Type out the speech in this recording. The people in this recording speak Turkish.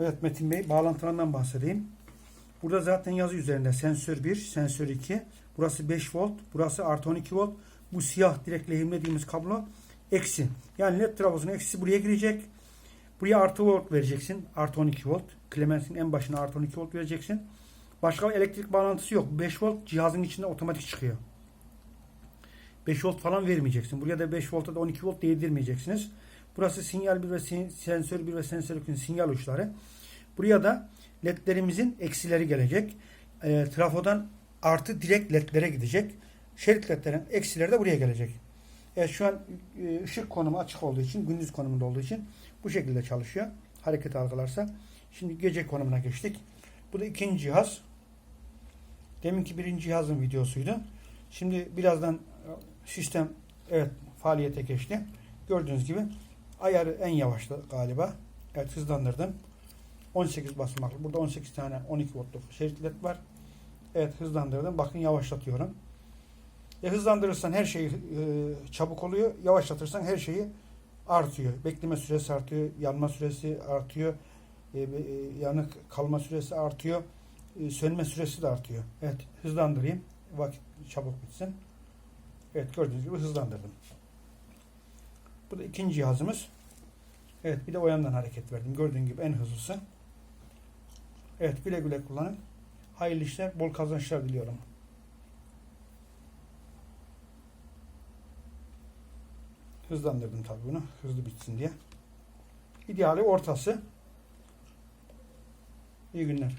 Evet Metin Bey bağlantılarından bahsedeyim. Burada zaten yazı üzerinde sensör 1, sensör 2. Burası 5 volt, burası artı 12 volt. Bu siyah direkt lehimlediğimiz kablo eksi. Yani led trafosunun eksisi buraya girecek. Buraya artı volt vereceksin. Artı 12 volt. Klemensin en başına artı 12 volt vereceksin. Başka elektrik bağlantısı yok. 5 volt cihazın içinde otomatik çıkıyor. 5 volt falan vermeyeceksin. Buraya da 5 volta da 12 volt değdirmeyeceksiniz. Burası sinyal 1 ve sensör 1 ve sensör 2'nin sinyal uçları. Buraya da ledlerimizin eksileri gelecek. E, trafodan artı direkt ledlere gidecek. Şerit ledlerin eksileri de buraya gelecek. Evet şu an e, ışık konumu açık olduğu için, gündüz konumunda olduğu için bu şekilde çalışıyor. Hareket algılarsa. Şimdi gece konumuna geçtik. Bu da ikinci cihaz. Deminki birinci cihazın videosuydu. Şimdi birazdan e, sistem evet faaliyete geçti. Gördüğünüz gibi ayarı en yavaşta galiba. Evet hızlandırdım. 18 basamaklı. Burada 18 tane 12 voltluk şerit led var. Evet hızlandırdım. Bakın yavaşlatıyorum. E, hızlandırırsan her şey e, çabuk oluyor. Yavaşlatırsan her şeyi artıyor. Bekleme süresi artıyor. Yanma süresi artıyor. E, e, yanık kalma süresi artıyor. E, sönme süresi de artıyor. Evet hızlandırayım. Vakit çabuk bitsin. Evet gördüğünüz gibi hızlandırdım. Bu da ikinci cihazımız. Evet bir de o yandan hareket verdim. Gördüğün gibi en hızlısı. Evet güle güle kullanın. Hayırlı işler, bol kazançlar diliyorum. Hızlandırdım tabii bunu. Hızlı bitsin diye. İdeali ortası. İyi günler.